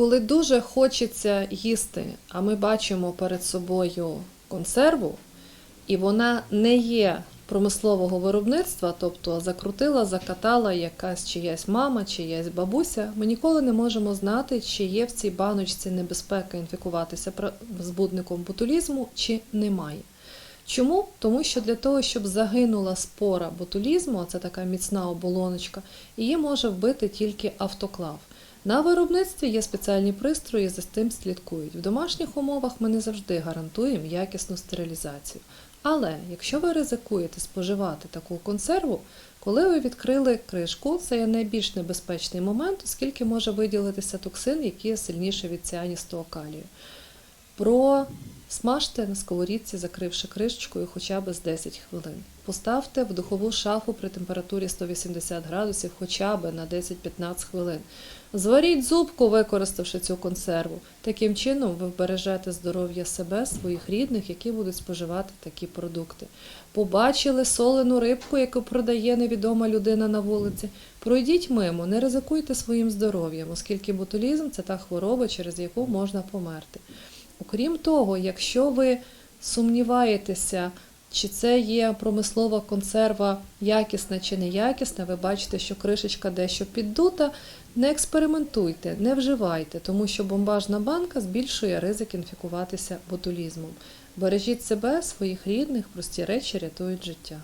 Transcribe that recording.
Коли дуже хочеться їсти, а ми бачимо перед собою консерву, і вона не є промислового виробництва, тобто закрутила, закатала якась чиясь мама, чиясь бабуся, ми ніколи не можемо знати, чи є в цій баночці небезпека інфікуватися збудником ботулізму, чи немає. Чому? Тому що для того, щоб загинула спора ботулізму, це така міцна оболоночка, її може вбити тільки автоклав. На виробництві є спеціальні пристрої, за тим слідкують. В домашніх умовах ми не завжди гарантуємо якісну стерилізацію. Але якщо ви ризикуєте споживати таку консерву, коли ви відкрили кришку, це є найбільш небезпечний момент, оскільки може виділитися токсин, який є сильніше від ціаністого калію. Просмажте на сковорідці, закривши кришечкою хоча б з 10 хвилин. Поставте в духову шафу при температурі 180 градусів хоча б на 10-15 хвилин. Зваріть зубку, використавши цю консерву. Таким чином ви вбережете здоров'я себе, своїх рідних, які будуть споживати такі продукти. Побачили солену рибку, яку продає невідома людина на вулиці. Пройдіть мимо, не ризикуйте своїм здоров'ям, оскільки ботулізм це та хвороба, через яку можна померти. Окрім того, якщо ви сумніваєтеся, чи це є промислова консерва якісна чи неякісна, ви бачите, що кришечка дещо піддута, не експериментуйте, не вживайте, тому що бомбажна банка збільшує ризик інфікуватися ботулізмом. Бережіть себе, своїх рідних, прості речі рятують життя.